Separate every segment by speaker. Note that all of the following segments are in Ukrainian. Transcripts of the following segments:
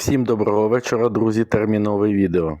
Speaker 1: Всім доброго вечора, друзі. Термінове відео.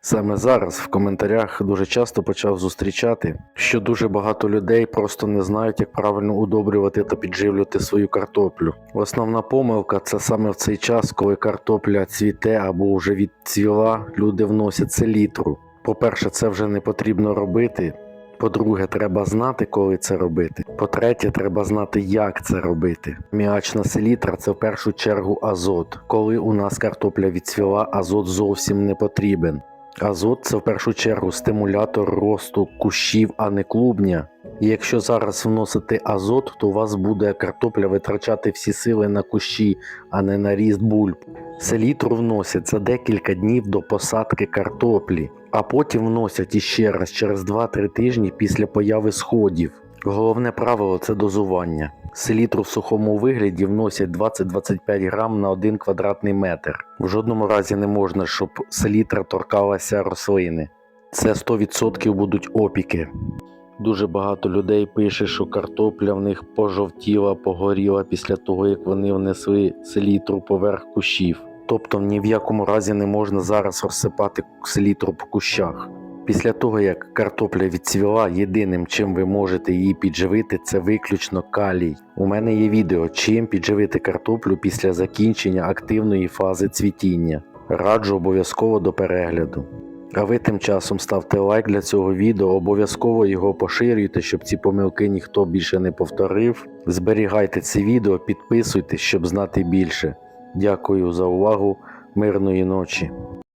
Speaker 1: Саме зараз в коментарях дуже часто почав зустрічати, що дуже багато людей просто не знають, як правильно удобрювати та підживлювати свою картоплю. Основна помилка це саме в цей час, коли картопля цвіте або вже відцвіла, люди вносять селітру. По-перше, це вже не потрібно робити. По-друге, треба знати, коли це робити. По-третє, треба знати, як це робити. Міачна селітра це в першу чергу азот. Коли у нас картопля відцвіла, азот зовсім не потрібен. Азот це в першу чергу стимулятор росту кущів, а не клубня. Якщо зараз вносити азот, то у вас буде картопля витрачати всі сили на кущі, а не на ріст бульб. Селітру вносять за декілька днів до посадки картоплі, а потім вносять іще раз через 2-3 тижні після появи сходів. Головне правило це дозування. Селітру в сухому вигляді вносять 20-25 грам на 1 квадратний метр. В жодному разі не можна, щоб селітра торкалася рослини. Це 100% будуть опіки. Дуже багато людей пише, що картопля в них пожовтіла, погоріла після того, як вони внесли селітру поверх кущів. Тобто ні в якому разі не можна зараз розсипати селітру по кущах. Після того, як картопля відцвіла, єдиним, чим ви можете її підживити, це виключно калій. У мене є відео, чим підживити картоплю після закінчення активної фази цвітіння. Раджу обов'язково до перегляду. А ви тим часом ставте лайк для цього відео, обов'язково його поширюйте, щоб ці помилки ніхто більше не повторив. Зберігайте це відео, підписуйтесь, щоб знати більше. Дякую за увагу, мирної ночі.